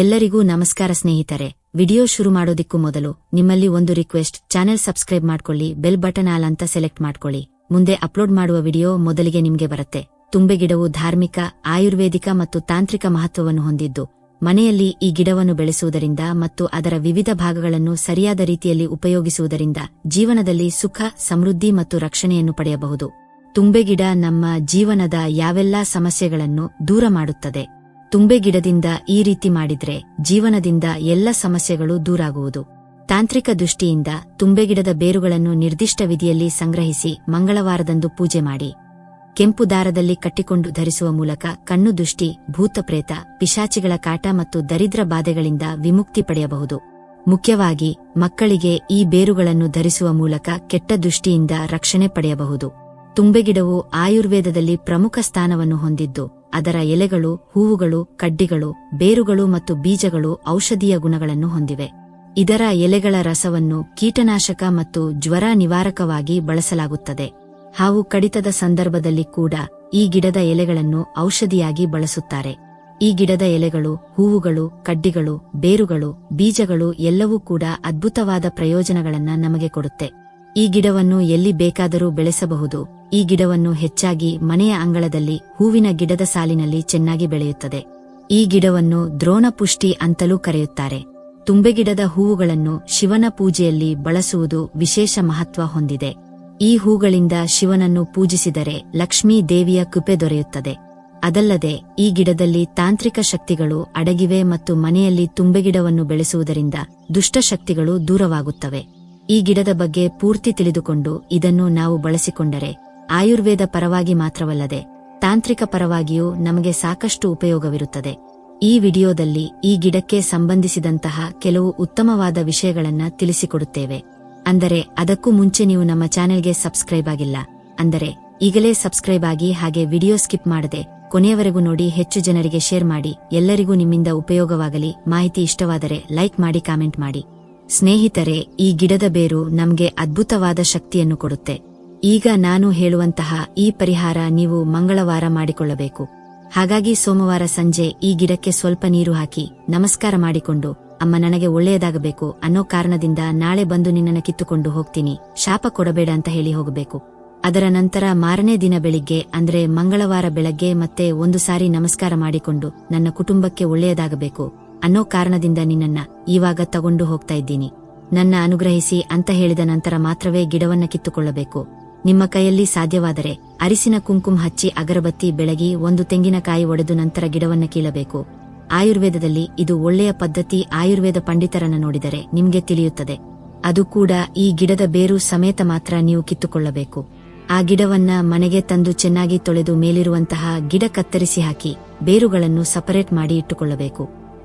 ಎಲ್ಲರಿಗೂ ನಮಸ್ಕಾರ ಸ್ನೇಹಿತರೆ. ವಿಡಿಯೋ ಶುರು ಮಾಡೋದಿಕ್ಕೂ ಮೊದಲು ನಿಮ್ಮಲ್ಲಿ ಒಂದು ರಿಕ್ವೆಸ್ಟ್. ಚಾನೆಲ್ ಸಬ್ಸ್ಕ್ರೈಬ್ ಮಾಡ್ಕೊಳ್ಳಿ, ಬೆಲ್ ಬಟನ್ ಆಲ್ ಅಂತ ಸೆಲೆಕ್ಟ್ ಮಾಡ್ಕೊಳ್ಳಿ. ಮುಂದೆ ಅಪ್ಲೋಡ್ ಮಾಡುವ ವಿಡಿಯೋ ಮೊದಲಿಗೆ ನಿಮ್ಗೆ ಬರುತ್ತೆ. ತುಂಬೆಗಿಡವು ಧಾರ್ಮಿಕ, ಆಯುರ್ವೇದಿಕ ಮತ್ತು ತಾಂತ್ರಿಕ ಮಹತ್ವವನ್ನು ಹೊಂದಿದ್ದು. ಮನೆಯಲ್ಲಿ ಈ ಗಿಡವನ್ನು ಬೆಳೆಸುವುದರಿಂದ ಮತ್ತು ಅದರ ವಿವಿಧ ಭಾಗಗಳನ್ನು ಸರಿಯಾದ ರೀತಿಯಲ್ಲಿ ಉಪಯೋಗಿಸುವುದರಿಂದ ಜೀವನದಲ್ಲಿ ಸುಖ, ಸಮೃದ್ಧಿ ಮತ್ತು ರಕ್ಷಣೆಯನ್ನು ಪಡೆಯಬಹುದು. ತುಂಬೆಗಿಡ ನಮ್ಮ ಜೀವನದ ಯಾವೆಲ್ಲಾ ಸಮಸ್ಯೆಗಳನ್ನು ದೂರ ಮಾಡುತ್ತದೆ. ತುಂಬೆಗಿಡದಿಂದ ಈ ರೀತಿ ಮಾಡಿದ್ರೆ ಜೀವನದಿಂದ ಎಲ್ಲ ಸಮಸ್ಯೆಗಳು ದೂರಾಗುವುದು. ತಾಂತ್ರಿಕ ದೃಷ್ಟಿಯಿಂದ ತುಂಬೆಗಿಡದ ಬೇರುಗಳನ್ನು ನಿರ್ದಿಷ್ಟ ವಿಧಿಯಲ್ಲಿ ಸಂಗ್ರಹಿಸಿ ಮಂಗಳವಾರದಂದು ಪೂಜೆ ಮಾಡಿ. ಕೆಂಪು ದಾರದಲ್ಲಿ ಕಟ್ಟಿಕೊಂಡು ಧರಿಸುವ ಮೂಲಕ ಕಣ್ಣು ದೃಷ್ಟಿ, ಭೂತಪ್ರೇತ, ಪಿಶಾಚಿಗಳ ಕಾಟ ಮತ್ತು ದರಿದ್ರ ಬಾಧೆಗಳಿಂದ ವಿಮುಕ್ತಿ ಪಡೆಯಬಹುದು. ಮುಖ್ಯವಾಗಿ ಮಕ್ಕಳಿಗೆ ಈ ಬೇರುಗಳನ್ನು ಧರಿಸುವ ಮೂಲಕ ಕೆಟ್ಟ ದೃಷ್ಟಿಯಿಂದ ರಕ್ಷಣೆ ಪಡೆಯಬಹುದು. ತುಂಬೆಗಿಡವು ಆಯುರ್ವೇದದಲ್ಲಿ ಪ್ರಮುಖ ಸ್ಥಾನವನ್ನು ಹೊಂದಿದ್ದು. ಅದರ ಎಲೆಗಳು, ಹೂವುಗಳು, ಕಡ್ಡಿಗಳು, ಬೇರುಗಳು ಮತ್ತು ಬೀಜಗಳು ಔಷಧೀಯ ಗುಣಗಳನ್ನು ಹೊಂದಿವೆ. ಇದರ ಎಲೆಗಳ ರಸವನ್ನು ಕೀಟನಾಶಕ ಮತ್ತು ಜ್ವರ ನಿವಾರಕವಾಗಿ ಬಳಸಲಾಗುತ್ತದೆ. ಹಾವು ಕಡಿತದ ಸಂದರ್ಭದಲ್ಲಿ ಕೂಡ ಈ ಗಿಡದ ಎಲೆಗಳನ್ನು ಔಷಧಿಯಾಗಿ ಬಳಸುತ್ತಾರೆ. ಈ ಗಿಡದ ಎಲೆಗಳು, ಹೂವುಗಳು, ಕಡ್ಡಿಗಳು, ಬೇರುಗಳು, ಬೀಜಗಳು ಎಲ್ಲವೂ ಕೂಡ ಅದ್ಭುತವಾದ ಪ್ರಯೋಜನಗಳನ್ನ ನಮಗೆ ಕೊಡುತ್ತೆ. ಈ ಗಿಡವನ್ನು ಎಲ್ಲಿ ಬೇಕಾದರೂ ಬೆಳೆಸಬಹುದು. ಈ ಗಿಡವನ್ನು ಹೆಚ್ಚಾಗಿ ಮನೆಯ ಅಂಗಳದಲ್ಲಿ ಹೂವಿನ ಗಿಡದ ಸಾಲಿನಲ್ಲಿ ಚೆನ್ನಾಗಿ ಬೆಳೆಯುತ್ತದೆ. ಈ ಗಿಡವನ್ನು ದ್ರೋಣಪುಷ್ಟಿ ಅಂತಲೂ ಕರೆಯುತ್ತಾರೆ. ತುಂಬೆಗಿಡದ ಹೂವುಗಳನ್ನು ಶಿವನ ಪೂಜೆಯಲ್ಲಿ ಬಳಸುವುದು ವಿಶೇಷ ಮಹತ್ವ ಹೊಂದಿದೆ. ಈ ಹೂಗಳಿಂದ ಶಿವನನ್ನು ಪೂಜಿಸಿದರೆ ಲಕ್ಷ್ಮೀ ದೇವಿಯ ಕೃಪೆ ದೊರೆಯುತ್ತದೆ. ಅದಲ್ಲದೆ ಈ ಗಿಡದಲ್ಲಿ ತಾಂತ್ರಿಕ ಶಕ್ತಿಗಳು ಅಡಗಿವೆ ಮತ್ತು ಮನೆಯಲ್ಲಿ ತುಂಬೆಗಿಡವನ್ನು ಬೆಳೆಸುವುದರಿಂದ ದುಷ್ಟಶಕ್ತಿಗಳು ದೂರವಾಗುತ್ತವೆ. ಈ ಗಿಡದ ಬಗ್ಗೆ ಪೂರ್ತಿ ತಿಳಿದುಕೊಂಡು ಇದನ್ನು ನಾವು ಬಳಸಿಕೊಂಡರೆ ಆಯುರ್ವೇದ ಪರವಾಗಿ ಮಾತ್ರವಲ್ಲದೆ ತಾಂತ್ರಿಕ ಪರವಾಗಿಯೂ ನಮಗೆ ಸಾಕಷ್ಟು ಉಪಯೋಗವಿರುತ್ತದೆ. ಈ ವಿಡಿಯೋದಲ್ಲಿ ಈ ಗಿಡಕ್ಕೆ ಸಂಬಂಧಿಸಿದಂತಹ ಕೆಲವು ಉತ್ತಮವಾದ ವಿಷಯಗಳನ್ನ ತಿಳಿಸಿಕೊಡುತ್ತೇವೆ. ಅಂದರೆ ಅದಕ್ಕೂ ಮುಂಚೆ ನೀವು ನಮ್ಮ ಚಾನೆಲ್ಗೆ ಸಬ್ಸ್ಕ್ರೈಬ್ ಆಗಿಲ್ಲ. ಅಂದರೆ ಈಗಲೇ ಸಬ್ಸ್ಕ್ರೈಬ್ ಆಗಿ ಹಾಗೆ ವಿಡಿಯೋ ಸ್ಕಿಪ್ ಮಾಡದೆ ಕೊನೆಯವರೆಗೂ ನೋಡಿ ಹೆಚ್ಚು ಜನರಿಗೆ ಶೇರ್ ಮಾಡಿ. ಎಲ್ಲರಿಗೂ ನಿಮ್ಮಿಂದ ಉಪಯೋಗವಾಗಲಿ, ಮಾಹಿತಿ ಇಷ್ಟವಾದರೆ ಲೈಕ್ ಮಾಡಿ, ಕಾಮೆಂಟ್ ಮಾಡಿ. ಸ್ನೇಹಿತರೆ, ಈ ಗಿಡದ ಬೇರು ನಮಗೆ ಅದ್ಭುತವಾದ ಶಕ್ತಿಯನ್ನು ಕೊಡುತ್ತೆ. ಈಗ ನಾನು ಹೇಳುವಂತಹ ಈ ಪರಿಹಾರ ನೀವು ಮಂಗಳವಾರ ಮಾಡಿಕೊಳ್ಳಬೇಕು. ಹಾಗಾಗಿ ಸೋಮವಾರ ಸಂಜೆ ಈ ಗಿಡಕ್ಕೆ ಸ್ವಲ್ಪ ನೀರು ಹಾಕಿ ನಮಸ್ಕಾರ ಮಾಡಿಕೊಂಡು, ಅಮ್ಮ ನನಗೆ ಒಳ್ಳೆಯದಾಗಬೇಕು ಅನ್ನೋ ಕಾರಣದಿಂದ ನಾಳೆ ಬಂದು ನಿನ್ನನ್ನು ಕಿತ್ತುಕೊಂಡು ಹೋಗ್ತೀನಿ, ಶಾಪ ಕೊಡಬೇಡ ಅಂತ ಹೇಳಿ ಹೋಗಬೇಕು. ಅದರ ನಂತರ ಮಾರನೇ ದಿನ ಬೆಳಿಗ್ಗೆ, ಅಂದ್ರೆ ಮಂಗಳವಾರ ಬೆಳಗ್ಗೆ ಮತ್ತೆ ಒಂದು ಸಾರಿ ನಮಸ್ಕಾರ ಮಾಡಿಕೊಂಡು ನನ್ನ ಕುಟುಂಬಕ್ಕೆ ಒಳ್ಳೆಯದಾಗಬೇಕು ಅನ್ನೋ ಕಾರಣದಿಂದ ನಿನ್ನನ್ನ ಈವಾಗ ತಗೊಂಡು ಹೋಗ್ತಾ ಇದ್ದೀನಿ. ನನ್ನ ಅನುಗ್ರಹಿಸಿ ಅಂತ ಹೇಳಿದ ನಂತರ ಮಾತ್ರವೇ ಗಿಡವನ್ನ ಕಿತ್ತುಕೊಳ್ಳಬೇಕು. ನಿಮ್ಮ ಕೈಯಲ್ಲಿ ಸಾಧ್ಯವಾದರೆ ಅರಿಸಿನ ಕುಂಕುಮ ಹಚ್ಚಿ ಅಗರಬತ್ತಿ ಬೆಳಗಿ ಒಂದು ತೆಂಗಿನಕಾಯಿ ಒಡೆದು ನಂತರ ಗಿಡವನ್ನು ಕೀಳಬೇಕು. ಆಯುರ್ವೇದದಲ್ಲಿ ಇದು ಒಳ್ಳೆಯ ಪದ್ಧತಿ ಆಯುರ್ವೇದ ಪಂಡಿತರನ್ನು ನೋಡಿದರೆ ನಿಮಗೆ ತಿಳಿಯುತ್ತದೆ. ಅದು ಕೂಡ ಈ ಗಿಡದ ಬೇರು ಸಮೇತ ಮಾತ್ರ ನೀವು ಕಿತ್ತುಕೊಳ್ಳಬೇಕು. ಆ ಗಿಡವನ್ನ ಮನೆಗೆ ತಂದು ಚೆನ್ನಾಗಿ ತೊಳೆದು ಮೇಲಿರುವಂತಹ ಗಿಡ ಕತ್ತರಿಸಿ ಹಾಕಿ ಬೇರುಗಳನ್ನು ಸಪರೇಟ್ ಮಾಡಿ ಇಟ್ಟುಕೊಳ್ಳಬೇಕು.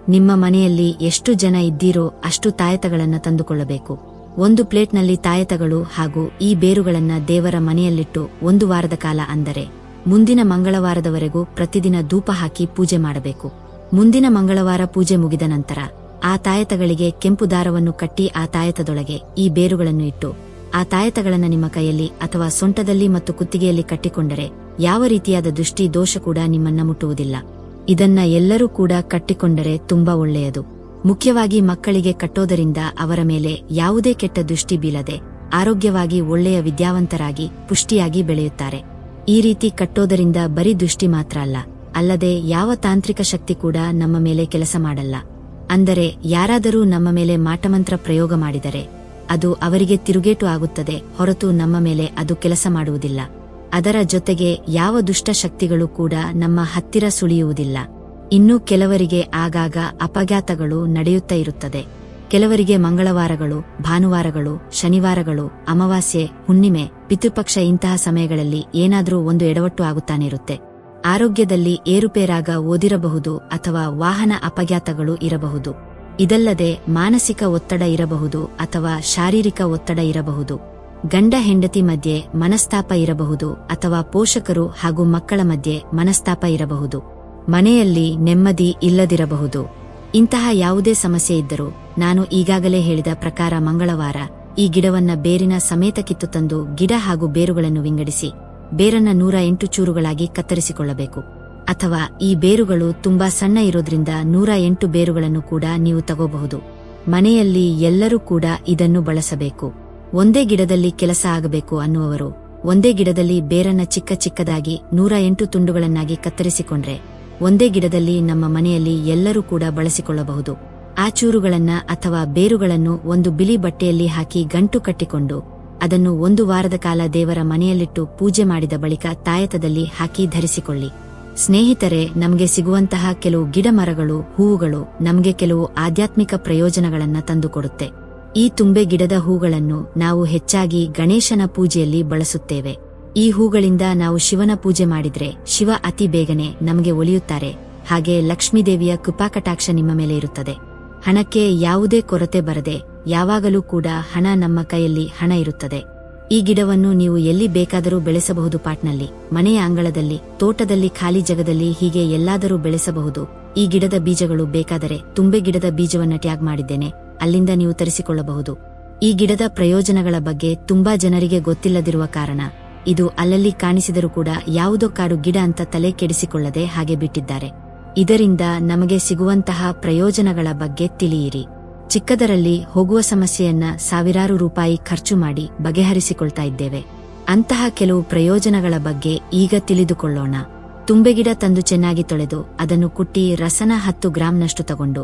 ನಿಮ್ಮ ಮನೆಯಲ್ಲಿ ಎಷ್ಟು ಜನ ಇದ್ದೀರೋ ಅಷ್ಟು ತಾಯತಗಳನ್ನು ತಂದುಕೊಳ್ಳಬೇಕು. ಒಂದು ಪ್ಲೇಟ್ನಲ್ಲಿ ತಾಯತಗಳು ಹಾಗೂ ಈ ಬೇರುಗಳನ್ನ ದೇವರ ಮನೆಯಲ್ಲಿಟ್ಟು ಒಂದು ವಾರದ ಕಾಲ ಅಂದರೆ ಮುಂದಿನ ಮಂಗಳವಾರದವರೆಗೂ ಪ್ರತಿದಿನ ಧೂಪ ಹಾಕಿ ಪೂಜೆ ಮಾಡಬೇಕು. ಮುಂದಿನ ಮಂಗಳವಾರ ಪೂಜೆ ಮುಗಿದ ನಂತರ ಆ ತಾಯತಗಳಿಗೆ ಕೆಂಪು ದಾರವನ್ನು ಕಟ್ಟಿ ಆ ತಾಯತದೊಳಗೆ ಈ ಬೇರುಗಳನ್ನು ಇಟ್ಟು ಆ ತಾಯತಗಳನ್ನು ನಿಮ್ಮ ಕೈಯಲ್ಲಿ ಅಥವಾ ಸೊಂಟದಲ್ಲಿ ಮತ್ತು ಕುತ್ತಿಗೆಯಲ್ಲಿ ಕಟ್ಟಿಕೊಂಡರೆ ಯಾವ ರೀತಿಯಾದ ದೃಷ್ಟಿ ದೋಷ ಕೂಡ ನಿಮ್ಮನ್ನ ಮುಟ್ಟುವುದಿಲ್ಲ. ಇದನ್ನ ಎಲ್ಲರೂ ಕೂಡ ಕಟ್ಟಿಕೊಂಡರೆ ತುಂಬಾ ಒಳ್ಳೆಯದು. ಮುಖ್ಯವಾಗಿ ಮಕ್ಕಳಿಗೆ ಕಟ್ಟೋದರಿಂದ ಅವರ ಮೇಲೆ ಯಾವುದೇ ಕೆಟ್ಟ ದೃಷ್ಟಿ ಬೀಳದೆ ಆರೋಗ್ಯವಾಗಿ ಒಳ್ಳೆಯ ವಿದ್ಯಾವಂತರಾಗಿ ಪುಷ್ಟಿಯಾಗಿ ಬೆಳೆಯುತ್ತಾರೆ. ಈ ರೀತಿ ಕಟ್ಟೋದರಿಂದ ಬರೀ ದೃಷ್ಟಿ ಮಾತ್ರ ಅಲ್ಲ, ಅಲ್ಲದೆ ಯಾವ ತಾಂತ್ರಿಕ ಶಕ್ತಿ ಕೂಡ ನಮ್ಮ ಮೇಲೆ ಕೆಲಸ ಮಾಡಲ್ಲ. ಅಂದರೆ ಯಾರಾದರೂ ನಮ್ಮ ಮೇಲೆ ಮಾಟಮಂತ್ರ ಪ್ರಯೋಗ ಮಾಡಿದರೆ ಅದು ಅವರಿಗೆ ತಿರುಗೇಟು ಆಗುತ್ತದೆ, ಹೊರತು ನಮ್ಮ ಮೇಲೆ ಅದು ಕೆಲಸ ಮಾಡುವುದಿಲ್ಲ. ಅದರ ಜೊತೆಗೆ ಯಾವ ದುಷ್ಟ ಶಕ್ತಿಗಳು ಕೂಡ ನಮ್ಮ ಹತ್ತಿರ ಸುಳಿಯುವುದಿಲ್ಲ. ಇನ್ನು ಕೆಲವರಿಗೆ ಆಗಾಗ ಅಪಘಾತಗಳು ನಡೆಯುತ್ತಾ ಇರುತ್ತದೆ. ಕೆಲವರಿಗೆ ಮಂಗಳವಾರಗಳು, ಭಾನುವಾರಗಳು, ಶನಿವಾರಗಳು, ಅಮಾವಾಸ್ಯೆ, ಹುಣ್ಣಿಮೆ, ಪಿತೃಪಕ್ಷ ಇಂತಹ ಸಮಯಗಳಲ್ಲಿ ಏನಾದರೂ ಒಂದು ಎಡವಟ್ಟು ಆಗುತ್ತಾನೆ ಇರುತ್ತೆ ಆರೋಗ್ಯದಲ್ಲಿ ಏರುಪೇರಾಗ ಓದಿರಬಹುದು ಅಥವಾ ವಾಹನ ಅಪಘಾತಗಳು ಇರಬಹುದು. ಇದಲ್ಲದೆ ಮಾನಸಿಕ ಒತ್ತಡ ಇರಬಹುದು ಅಥವಾ ಶಾರೀರಿಕ ಒತ್ತಡ ಇರಬಹುದು. ಗಂಡ ಹೆಂಡತಿ ಮಧ್ಯೆ ಮನಸ್ತಾಪ ಇರಬಹುದು ಅಥವಾ ಪೋಷಕರು ಹಾಗೂ ಮಕ್ಕಳ ಮಧ್ಯೆ ಮನಸ್ತಾಪ ಇರಬಹುದು. ಮನೆಯಲ್ಲಿ ನೆಮ್ಮದಿ ಇಲ್ಲದಿರಬಹುದು. ಇಂತಹ ಯಾವುದೇ ಸಮಸ್ಯೆ ಇದ್ದರೂ ನಾನು ಈಗಾಗಲೇ ಹೇಳಿದ ಪ್ರಕಾರ ಮಂಗಳವಾರ ಈ ಗಿಡವನ್ನ ಬೇರಿನ ಸಮೇತ ಕಿತ್ತು ತಂದು ಗಿಡ ಹಾಗೂ ಬೇರುಗಳನ್ನು ವಿಂಗಡಿಸಿ, ಬೇರನ್ನ ನೂರ ಎಂಟು ಚೂರುಗಳಾಗಿ ಕತ್ತರಿಸಿಕೊಳ್ಳಬೇಕು. ಅಥವಾ ಈ ಬೇರುಗಳು ತುಂಬಾ ಸಣ್ಣ ಇರೋದ್ರಿಂದ ನೂರ ಎಂಟು ಬೇರುಗಳನ್ನು ಕೂಡ ನೀವು ತಗೋಬಹುದು. ಮನೆಯಲ್ಲಿ ಎಲ್ಲರೂ ಕೂಡ ಇದನ್ನು ಬಳಸಬೇಕು. ಒಂದೇ ಗಿಡದಲ್ಲಿ ಕೆಲಸ ಆಗಬೇಕು ಅನ್ನುವರು ಒಂದೇ ಗಿಡದಲ್ಲಿ ಬೇರನ್ನ ಚಿಕ್ಕ ಚಿಕ್ಕದಾಗಿ ನೂರ ಎಂಟು ತುಂಡುಗಳನ್ನಾಗಿ ಕತ್ತರಿಸಿಕೊಂಡ್ರೆ ಒಂದೇ ಗಿಡದಲ್ಲಿ ನಮ್ಮ ಮನೆಯಲ್ಲಿ ಎಲ್ಲರೂ ಕೂಡ ಬಳಸಿಕೊಳ್ಳಬಹುದು. ಆ ಚೂರುಗಳನ್ನ ಅಥವಾ ಬೇರುಗಳನ್ನು ಒಂದು ಬಿಳಿ ಬಟ್ಟೆಯಲ್ಲಿ ಹಾಕಿ ಗಂಟು ಕಟ್ಟಿಕೊಂಡು, ಅದನ್ನು ಒಂದು ವಾರದ ಕಾಲ ದೇವರ ಮನೆಯಲ್ಲಿಟ್ಟು ಪೂಜೆ ಮಾಡಿದ ಬಳಿಕ ತಾಯತದಲ್ಲಿ ಹಾಕಿ ಧರಿಸಿಕೊಳ್ಳಿ. ಸ್ನೇಹಿತರೆ, ನಮಗೆ ಸಿಗುವಂತಹ ಕೆಲವು ಗಿಡ ಮರಗಳು, ಹೂವುಗಳು ನಮಗೆ ಕೆಲವು ಆಧ್ಯಾತ್ಮಿಕ ಪ್ರಯೋಜನಗಳನ್ನ ತಂದುಕೊಡುತ್ತೆ. ಈ ತುಂಬೆ ಗಿಡದ ಹೂಗಳನ್ನು ನಾವು ಹೆಚ್ಚಾಗಿ ಗಣೇಶನ ಪೂಜೆಯಲ್ಲಿ ಬಳಸುತ್ತೇವೆ. ಈ ಹೂಗಳಿಂದ ನಾವು ಶಿವನ ಪೂಜೆ ಮಾಡಿದ್ರೆ ಶಿವ ಅತಿ ಬೇಗನೆ ನಮಗೆ ಒಲಿಯುತ್ತಾರೆ. ಹಾಗೆ ಲಕ್ಷ್ಮೀದೇವಿಯ ಕೃಪಾಕಟಾಕ್ಷ ನಿಮ್ಮ ಮೇಲೆ ಇರುತ್ತದೆ. ಹಣಕ್ಕೆ ಯಾವುದೇ ಕೊರತೆ ಬರದೆ ಯಾವಾಗಲೂ ಕೂಡ ಹಣ ನಮ್ಮ ಕೈಯಲ್ಲಿ ಹಣ ಇರುತ್ತದೆ. ಈ ಗಿಡವನ್ನು ನೀವು ಎಲ್ಲಿ ಬೇಕಾದರೂ ಬೆಳೆಸಬಹುದು ಪಾಟ್ನಲ್ಲಿ, ಮನೆಯ ಅಂಗಳದಲ್ಲಿ, ತೋಟದಲ್ಲಿ, ಖಾಲಿ ಜಗದಲ್ಲಿ ಹೀಗೆ ಎಲ್ಲಾದರೂ ಬೆಳೆಸಬಹುದು. ಈ ಗಿಡದ ಬೀಜಗಳು ಬೇಕಾದರೆ ತುಂಬೆ ಗಿಡದ ಬೀಜವನ್ನ ಟ್ಯಾಗ್ ಮಾಡಿದ್ದೇನೆ, ಅಲ್ಲಿಂದ ನೀವು ತರಿಸಿಕೊಳ್ಳಬಹುದು. ಈ ಗಿಡದ ಪ್ರಯೋಜನಗಳ ಬಗ್ಗೆ ತುಂಬಾ ಜನರಿಗೆ ಗೊತ್ತಿಲ್ಲದಿರುವ ಕಾರಣ. ಇದು ಅಲ್ಲಲ್ಲಿ ಕಾಣಿಸಿದರೂ ಕೂಡ ಯಾವುದೋ ಕಾಡು ಗಿಡ ಅಂತ ತಲೆ ಕೆಡಿಸಿಕೊಳ್ಳದೆ ಹಾಗೆ ಬಿಟ್ಟಿದ್ದಾರೆ. ಇದರಿಂದ ನಮಗೆ ಸಿಗುವಂತಹ ಪ್ರಯೋಜನಗಳ ಬಗ್ಗೆ ತಿಳಿಯಿರಿ. ಚಿಕ್ಕದರಲ್ಲಿ ಹೋಗುವ ಸಮಸ್ಯೆಯನ್ನ ಸಾವಿರಾರು ರೂಪಾಯಿ ಖರ್ಚು ಮಾಡಿ ಬಗೆಹರಿಸಿಕೊಳ್ತಾ ಇದ್ದೇವೆ. ಅಂತಹ ಕೆಲವು ಪ್ರಯೋಜನಗಳ ಬಗ್ಗೆ ಈಗ ತಿಳಿದುಕೊಳ್ಳೋಣ. ತುಂಬೆಗಿಡ ತಂದು ಚೆನ್ನಾಗಿ ತೊಳೆದು ಅದನ್ನು ಕುಟ್ಟಿ ರಸನ ಹತ್ತು ಗ್ರಾಂನಷ್ಟು ತಗೊಂಡು,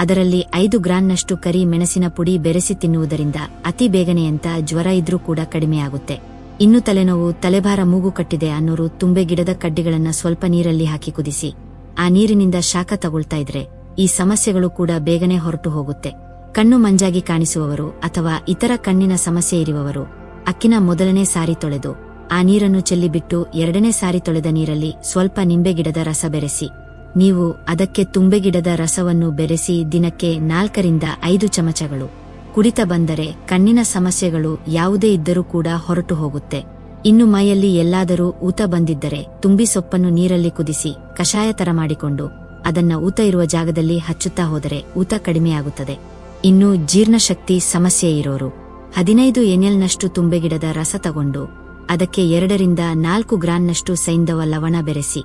ಅದರಲ್ಲಿ ಐದು ಗ್ರಾಂನಷ್ಟು ಕರಿ ಮೆಣಸಿನ ಪುಡಿ ಬೆರೆಸಿ ತಿನ್ನುವುದರಿಂದ ಅತಿ ಬೇಗನೆಯಂತ ಜ್ವರ ಇದ್ರೂ ಕೂಡ ಕಡಿಮೆಯಾಗುತ್ತೆ. ಇನ್ನು ತಲೆನೋವು, ತಲೆಭಾರ ಮೂಗು ಕಟ್ಟಿದೆ ಅನ್ನೋರು ತುಂಬೆ ಗಿಡದ ಕಡ್ಡಿಗಳನ್ನ ಸ್ವಲ್ಪ ನೀರಲ್ಲಿ ಹಾಕಿ ಕುದಿಸಿ, ಆ ನೀರಿನಿಂದ ಶಾಖ ತಗೊಳ್ತಾ ಇದ್ರೆ ಈ ಸಮಸ್ಯೆಗಳು ಕೂಡ ಬೇಗನೆ ಹೊರಟು ಹೋಗುತ್ತೆ. ಕಣ್ಣು ಮಂಜಾಗಿ ಕಾಣಿಸುವವರು ಅಥವಾ ಇತರ ಕಣ್ಣಿನ ಸಮಸ್ಯೆ ಇರುವವರು, ಅಕ್ಕಿನ ಮೊದಲನೇ ಸಾರಿ ತೊಳೆದು, ಆ ನೀರನ್ನು ಚೆಲ್ಲಿಬಿಟ್ಟು ಎರಡನೇ ಸಾರಿ ತೊಳೆದ ನೀರಲ್ಲಿ ಸ್ವಲ್ಪ ನಿಂಬೆ ಗಿಡದ ರಸ ಬೆರೆಸಿ, ನೀವು ಅದಕ್ಕೆ ತುಂಬೆ ಗಿಡದ ರಸವನ್ನು ಬೆರೆಸಿ ದಿನಕ್ಕೆ ನಾಲ್ಕರಿಂದ ಐದು ಚಮಚಗಳು. ಕುಡಿತ ಬಂದರೆ ಕಣ್ಣಿನ ಸಮಸ್ಯೆಗಳು ಯಾವುದೇ ಇದ್ದರೂ ಕೂಡ ಹೊರಟು ಹೋಗುತ್ತೆ. ಇನ್ನು ಮೈಯಲ್ಲಿ ಎಲ್ಲಾದರೂ ಊತ ಬಂದಿದ್ದರೆ ತುಂಬಿ ಸೊಪ್ಪನ್ನು ನೀರಲ್ಲಿ ಕುದಿಸಿ ಕಷಾಯ ತರ ಮಾಡಿಕೊಂಡು ಅದನ್ನ ಊತ ಇರುವ ಜಾಗದಲ್ಲಿ ಹಚ್ಚುತ್ತಾ ಹೋದರೆ ಊತ ಕಡಿಮೆಯಾಗುತ್ತದೆ ಇನ್ನು ಜೀರ್ಣಶಕ್ತಿ ಸಮಸ್ಯೆ ಇರೋರು. ಹದಿನೈದು ಎನ್ಎಲ್ನಷ್ಟು ತುಂಬೆಗಿಡದ ರಸ ತಗೊಂಡು ಅದಕ್ಕೆ ಎರಡರಿಂದ ನಾಲ್ಕು ಗ್ರಾಂನಷ್ಟು ಸೈಂಧವ ಲವಣ ಬೆರೆಸಿ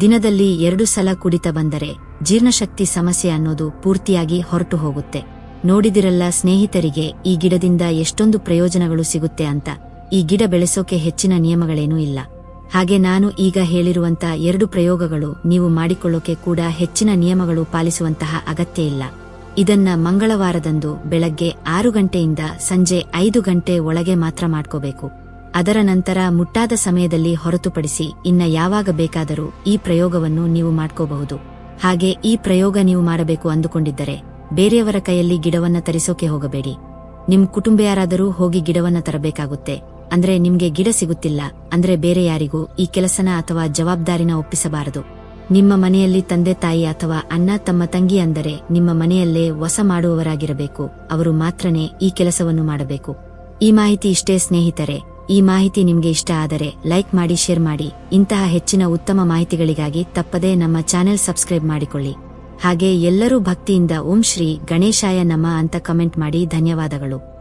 ದಿನದಲ್ಲಿ ಎರಡು ಸಲ ಕುಡಿತ ಬಂದರೆ ಜೀರ್ಣಶಕ್ತಿ ಸಮಸ್ಯೆ ಅನ್ನೋದು ಪೂರ್ತಿಯಾಗಿ ಹೊರಟು ಹೋಗುತ್ತೆ. ನೋಡಿದಿರಲ್ಲ ಸ್ನೇಹಿತರಿಗೆ ಈ ಗಿಡದಿಂದ ಎಷ್ಟೊಂದು ಪ್ರಯೋಜನಗಳು ಸಿಗುತ್ತೆ ಅಂತ. ಈ ಗಿಡ ಬೆಳೆಸೋಕೆ ಹೆಚ್ಚಿನ ನಿಯಮಗಳೇನೂ ಇಲ್ಲ. ಹಾಗೆ ನಾನು ಈಗ ಹೇಳಿರುವಂತ ಎರಡು ಪ್ರಯೋಗಗಳು ನೀವು ಮಾಡಿಕೊಳ್ಳೋಕೆ ಕೂಡ ಹೆಚ್ಚಿನ ನಿಯಮಗಳು ಪಾಲಿಸುವಂತಹ ಅಗತ್ಯ ಇಲ್ಲ. ಇದನ್ನ ಮಂಗಳವಾರದಂದು ಬೆಳಗ್ಗೆ ಆರು ಗಂಟೆಯಿಂದ ಸಂಜೆ ಐದು ಗಂಟೆ ಒಳಗೆ ಮಾತ್ರ ಮಾಡ್ಕೋಬೇಕು. ಅದರ ನಂತರ ಮುಟ್ಟಾದ ಸಮಯದಲ್ಲಿ ಹೊರತುಪಡಿಸಿ ಇನ್ನ ಯಾವಾಗ ಬೇಕಾದರೂ ಈ ಪ್ರಯೋಗವನ್ನು ನೀವು ಮಾಡ್ಕೋಬಹುದು. ಹಾಗೆ ಈ ಪ್ರಯೋಗ ನೀವು ಮಾಡಬೇಕು ಅಂದುಕೊಂಡಿದ್ದರೆ ಬೇರೆಯವರ ಕೈಯಲ್ಲಿ ಗಿಡವನ್ನ ತರಿಸೋಕೆ ಹೋಗಬೇಡಿ. ನಿಮ್ ಕುಟುಂಬ ಯಾರಾದರೂ ಹೋಗಿ ಗಿಡವನ್ನ ತರಬೇಕಾಗುತ್ತೆ. ಅಂದ್ರೆ ನಿಮ್ಗೆ ಗಿಡ ಸಿಗುತ್ತಿಲ್ಲ. ಅಂದ್ರೆ ಬೇರೆ ಯಾರಿಗೂ ಈ ಕೆಲಸನ ಅಥವಾ ಜವಾಬ್ದಾರಿನ ಒಪ್ಪಿಸಬಾರದು. ನಿಮ್ಮ ಮನೆಯಲ್ಲಿ ತಂದೆ ತಾಯಿ ಅಥವಾ ಅಣ್ಣ ತಮ್ಮ ತಂಗಿ ಅಂದರೆ ನಿಮ್ಮ ಮನೆಯಲ್ಲೇ ವಸ ಮಾಡುವವರಾಗಿರಬೇಕು. ಅವರು ಮಾತ್ರನೇ ಈ ಕೆಲಸವನ್ನು ಮಾಡಬೇಕು. ಈ ಮಾಹಿತಿ ಇಷ್ಟೇ ಸ್ನೇಹಿತರೆ. ಈ ಮಾಹಿತಿ ನಿಮ್ಗೆ ಇಷ್ಟ ಆದರೆ ಲೈಕ್ ಮಾಡಿ, ಶೇರ್ ಮಾಡಿ. ಇಂತಹ ಹೆಚ್ಚಿನ ಉತ್ತಮ ಮಾಹಿತಿಗಳಿಗಾಗಿ ತಪ್ಪದೇ ನಮ್ಮ ಚಾನೆಲ್ ಸಬ್ಸ್ಕ್ರೈಬ್ ಮಾಡಿಕೊಳ್ಳಿ. ಹಾಗೆ ಎಲ್ಲರೂ ಭಕ್ತಿಯಿಂದ ಓಂ ಶ್ರೀ ಗಣೇಶಾಯ ನಮ ಅಂತ ಕಮೆಂಟ್ ಮಾಡಿ ಧನ್ಯವಾದಗಳು.